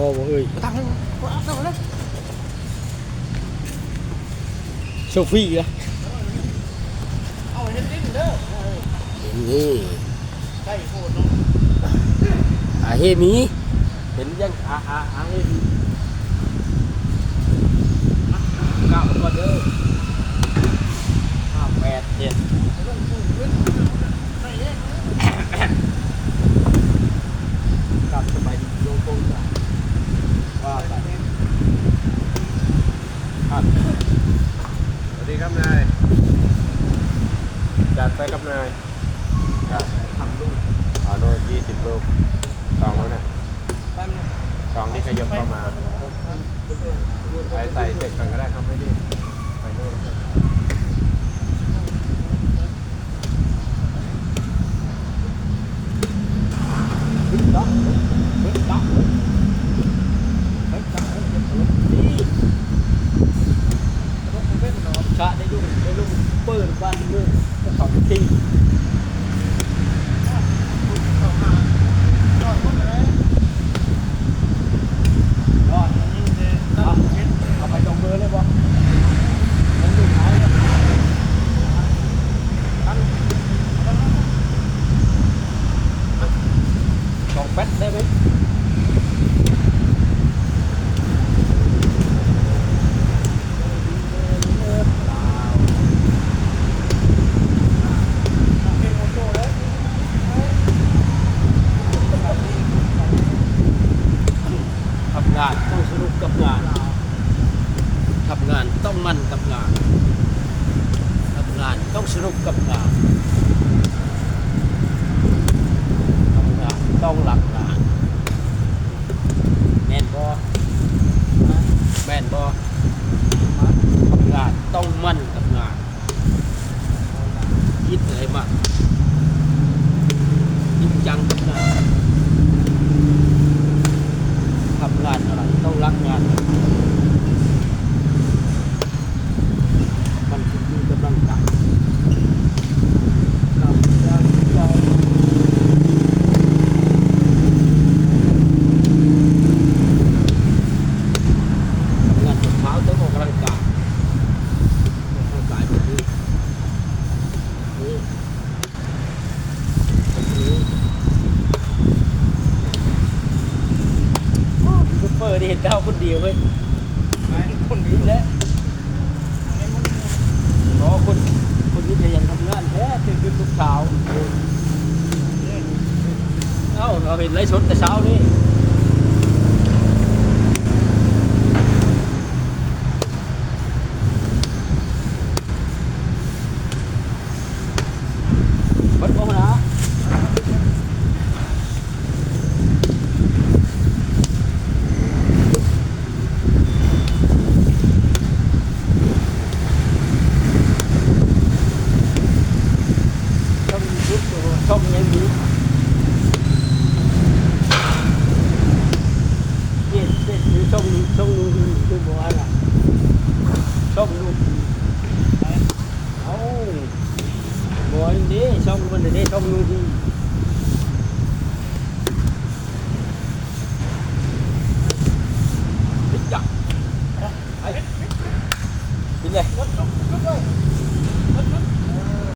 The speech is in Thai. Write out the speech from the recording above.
go mọi người. Có thằng đấy có áp đâu Đến dân à à Ahemi. Cạo còn đỡ. À mệt thiệt. Cạo cho mày đi vô จัดไปกับนายทำลูกอ๋อาโน่ยี่สิบลูกสองแล้วนะแป๊บนึงสองที่ขยับเข้ามาไปใส่เสร็จก่อนก็ได้ครับไม่รีไปโน่น ปึ๊บต๊อกปึ๊บต๊อกปึ๊บต๊อกปึ๊บต๊อกนี่รถเป็นหนอชะได้ยุ่งได้ลุ่มเปิดบ้านเมืองจะเข้าที่ จอดรถอะไร ยอด ยิงเด้ตั้งเช็ด เอาไปตรงเบอ ร์เลยบ่มันอยู่นอะตั้งสองแป๊ดได้ไหม เก็บโมโต้เลย ทำงานต้องสนุกกับงานทำงานต้อง มั่นกับงานกับงานต้องสนุกกับงานกับงานต้องหลักงานแม่นบ่แม่นบ่ทำงานต้องมันกับงานคิดอะไรมากจริงจังกับงาน ทำงานอะไรต้องรักงาน มันคือกำลังใจกำลังใจทำงานจนเช้าต้องออกกำลังกายออกกำลังกายแบบนี้นี่แบบนี้ ซู เปอร์นี่เห็นเจ้าคนเดียวเว้ยไปคนนี่นี้แหละไม่มึงอ๋อคนคนนี้จะยังทำงานแท้ตื่นขึ้นทุกเช้าเอ้าเราเห็นไลฟ์สดแต่เช้านี่ không em đi chết chết chứ sông luôn sông luôn tôi bỏ là sông luôn không. Bỏ đi sông mình để sông luôn đi